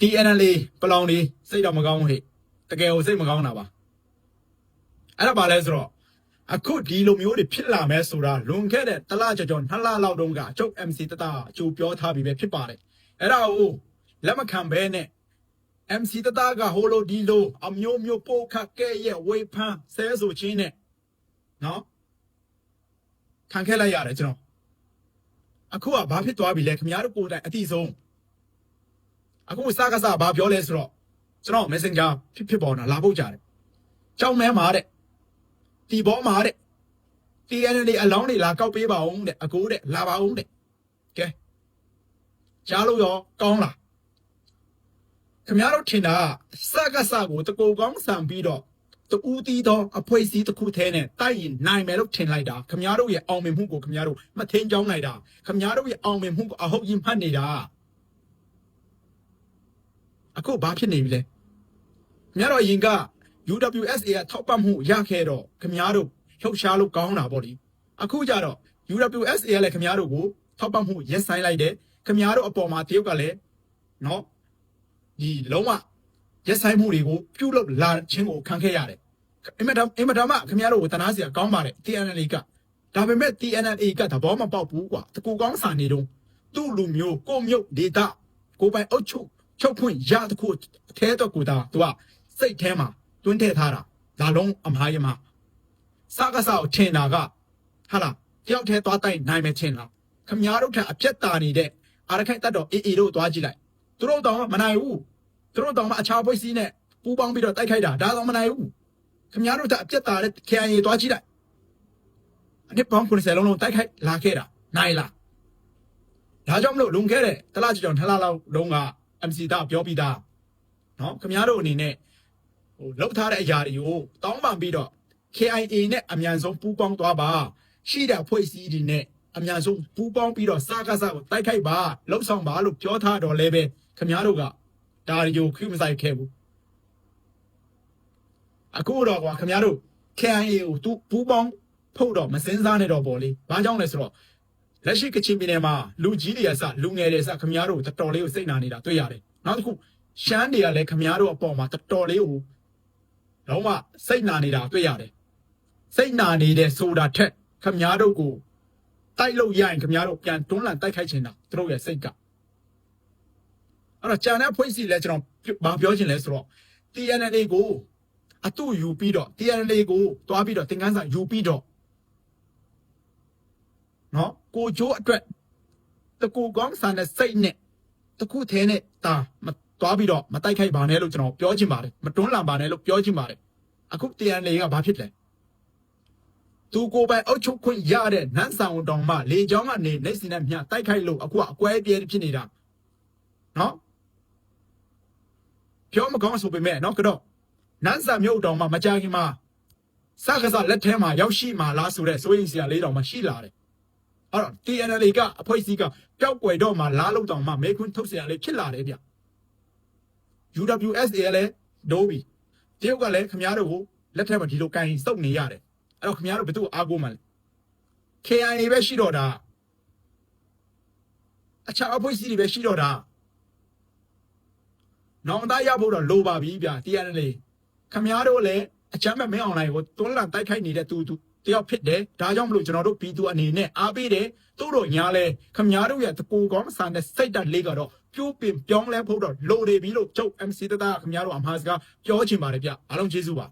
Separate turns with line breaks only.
TNL ပလောင်လေးစိတ်တော့မကောင်းဘူးဟဲ့တကယ်ကိုစိတ်မကောင်းတာပါအဲ့ဒါပါလဲဆိုတော့အခုဒီလိုမျိုးတွေဖြစ်လာမယ်ဆိုတာလွန်ခဲ့တဲ့တစ်လကျော်ကျော်နှစ်လလောက်တုန်းကကျုပ် MC တတအကျိုးပြောထားပြီးပဲဖြစ်ပါတယ်အဲ့ဒါကိုလက်မခံဘဲနဲ့ MC တတကဟိုလိုဒီလိုအမျိုးမျိုးပို့ခတ်ကဲ့ရဲ့ဝေဖန်ဆဲဆိုချင်းနဲ့နော်ခံခဲ့လိုက်ရတယ်ကျွန်တော်အခုကဘာဖြစ်သွားပြီလဲခင်ဗျားတို့ကိုယ်တိုင်အတိဆုံး အခုစကားစားဘာပြောလဲဆိုတော့ကျွန်တော် Messenger ဖြစ်ဖြစ်ပေါ်တာလာဖို့ကြတယ်ကြောင်းမဲမှာတဲ့တီဘောမှာတဲ့ TNL အလောင်းတွေလာကောက်ပေးပါအောင်တဲ့အကိုတဲ့လာပါအောင်တဲ့ကဲကြားလို့ရောကောင်းလားခင်ဗျားတို့ထင်တာစကစကိုတကူကောင်းဆံပြီးတော့တူးတီးတော့အဖွဲစည်းတစ်ခုသေးနဲ့တိုက်ရင်နိုင်မယ်လို့ထင်လိုက်တာခင်ဗျားတို့ရဲ့အောင်မြင်မှုကိုခင်ဗျားတို့မထင်ကြောင်းလိုက်တာခင်ဗျားတို့ရဲ့အောင်မြင်မှုကိုအဟုတ်ကြီးမှတ်နေတာ အခုဘာဖြစ်နေပြီလဲခင်ဗျားတို့အရင်က UWSA ကထောက်ပံ့မှုရခဲ့တော့ခင်ဗျားတို့လှုပ်ရှားလို့ကောင်းတာပေါ့လေအခုကျတော့ UWSA ကလည်းခင်ဗျားတို့ကိုထောက်ပံ့မှုရက်ဆိုင်လိုက်တယ်ခင်ဗျားတို့အပေါ်မှာတရုတ်ကလည်းနော်ဒီလုံးဝရက်ဆိုင်မှုတွေကိုပြုလုပ်လာခြင်းကိုခံခဲ့ရတယ်။အင်မတန်အင်မတန်မှခင်ဗျားတို့ကိုတနာစရာကောင်းပါတယ် TNL ကဒါပေမဲ့ TNL ကသဘောမပေါက်ဘူးကွာတကူကောင်းစာနေတော့သူ့လူမျိုးကိုမျိုးဒေတာကိုပိုင်အုပ်ချုပ် ချုပ်ဖွင့်ရတခုအထဲတော့ကိုတာသူကစိတ်ထဲမှာတွင်းထည့်ထားတာဒါလုံးအမားရမစကားစားကိုထင်တာကဟာလားတယောက်တည်းသွားတိုက်နိုင်မယ်ထင်လားခင်ဗျားတို့ထက်အပြက်တာနေတဲ့အာရခိုင်တတ်တော်အေးအေးတို့သွားကြည့်လိုက်သူတို့တောင်မနိုင်ဘူးသူတို့တောင်မှအခြားဖွဲ့စည်းနဲ့ပူးပေါင်းပြီးတော့တိုက်ခိုက်တာဒါတော့မနိုင်ဘူးခင်ဗျားတို့ကအပြက်တာတဲ့ KIA သွားကြည့်လိုက်အနည်းပေါင်း90လုံးလုံးတိုက်ခိုက်လာခဲ့တာနိုင်လားဒါကြောင့်မလို့လွန်ခဲ့တဲ့တလားကြောင်ထလားလောက်လုံးက MC တာပြောပြီးသားနော်ခင်ဗျားတို့အနေနဲ့ဟိုလောက်ထားတဲ့အရာတွေကိုတောင်းပန်ပြီးတော့ KIA နဲ့အမြန်ဆုံးပူးပေါင်းသွားပါရှိတဲ့ဖွဲ့စည်းတွေနဲ့အမြန်ဆုံးပူးပေါင်းပြီးတော့စားကစားကိုတိုက်ခိုက်ပါလှုပ်ဆောင်ပါလို့ပြောထားတော့လည်းပဲခင်ဗျားတို့ကဒါတွေကိုခွင့်မဆိုင်ခဲ့ဘူးအခုတော့ကွာခင်ဗျားတို့ KIA ကိုသူပူးပေါင်းဖို့တော့မစင်းစားနဲ့တော့ပေါ့လေဘာကြောင့်လဲဆိုတော့ လက်ရှိကချင်ပြည်နယ်မှာလူကြီးတွေကစလူငယ်တွေစခင်ဗျားတို့တော်တော်လေးကိုစိတ်နာနေတာတွေ့ရတယ်နောက်တစ်ခုရှမ်းတွေကလည်းခင်ဗျားတို့အပေါ်မှာတော်တော်လေးကိုတော့မှစိတ်နာနေတာတွေ့ရတယ်စိတ်နာနေတဲ့ဆိုတာထက်ခမည်းတော်ကိုတိုက်လို့ရရင်ခမည်းတော်ပြန်တွန်းလှန်တိုက်ခိုက်ချင်တာသူတို့ရဲ့စိတ်ကအဲ့တော့ဂျာနဲ့ဖွဲ့စီလဲကျွန်တော်ဘာပြောချင်လဲဆိုတော့ TNL ကိုအတူယူပြီးတော့ TNL ကိုတွားပြီးတော့သင်ခန်းစာယူပြီးတော့ နော်ကိုကျိုးအတွက်တကူကောင်းဆန်တဲ့စိတ်နဲ့တခုသေးနဲ့ဒါမတွားပြီးတော့မတိုက်ခိုက်ပါနဲ့လို့ကျွန်တော်ပြောချင်ပါတယ်မတွန်းလှန်ပါနဲ့လို့ပြောချင်ပါတယ်အခု TNL ကဘာဖြစ်လဲသူကိုယ်ပိုင်အုပ်ချုပ်ခွင့်ရတဲ့နန်းဆောင်တောင်မှလေချောင်းကနေလက်စင်နဲ့မြတိုက်ခိုက်လို့အခုကအကွဲပြဲဖြစ်နေတာနော်ပြောမကောင်းဆိုပေမဲ့နော်ကတော့နန်းဆောင်မြို့တောင်မှမကြခင်မှာစကားစလက်ထဲမှာရောက်ရှိမှလားဆိုတဲ့စိုးရင်စရာလေးတောင်မှရှိလာတယ် အဲ့တော့ TNL ကအဖွဲစည်းကပျောက်ကွယ်တော့မှလားလို့တောင်မှမဲခွန်းထုတ်စရာလေးဖြစ်လာတယ်ဗျ UWSA လည်းဒိုးပြီတရုတ်ကလည်းခမားတို့ကိုလက်ထက်မှာဒီလိုကန်စုပ်နေရတယ်အဲ့တော့ခင်ဗျားတို့ဘယ်သူ့ကိုအားကိုးမှလဲ KIA ပဲရှိတော့တာအခြားအဖွဲ့အစည်းတွေပဲရှိတော့တာနောင်တရဖို့တော့လိုပါပြီဗျာ TNL ခင်ဗျားတို့လည်းအချမ်းမဲ့မင်းအွန်လိုင်းကိုတွန်းလှန်တိုက်ခိုက်နေတဲ့သူသူ တယောက်ဖြစ်တယ်ဒါကြောင့်မလို့ကျွန်တော်တို့ပြည်သူအနေနဲ့အားပေးတယ်သူတို့ညာလဲခင်ဗျားတို့ရဲ့တကူကောင်းဆန်တဲ့စိတ်ဓာတ်လေးကတော့ပြိုးပင်ပြောင်းလဲဖို့တော့လိုနေပြီလို့ကျုပ် MC တတခင်ဗျားတို့အမှားစကားပြောချင်ပါတယ်ဗျအားလုံးကျေးဇူးပါ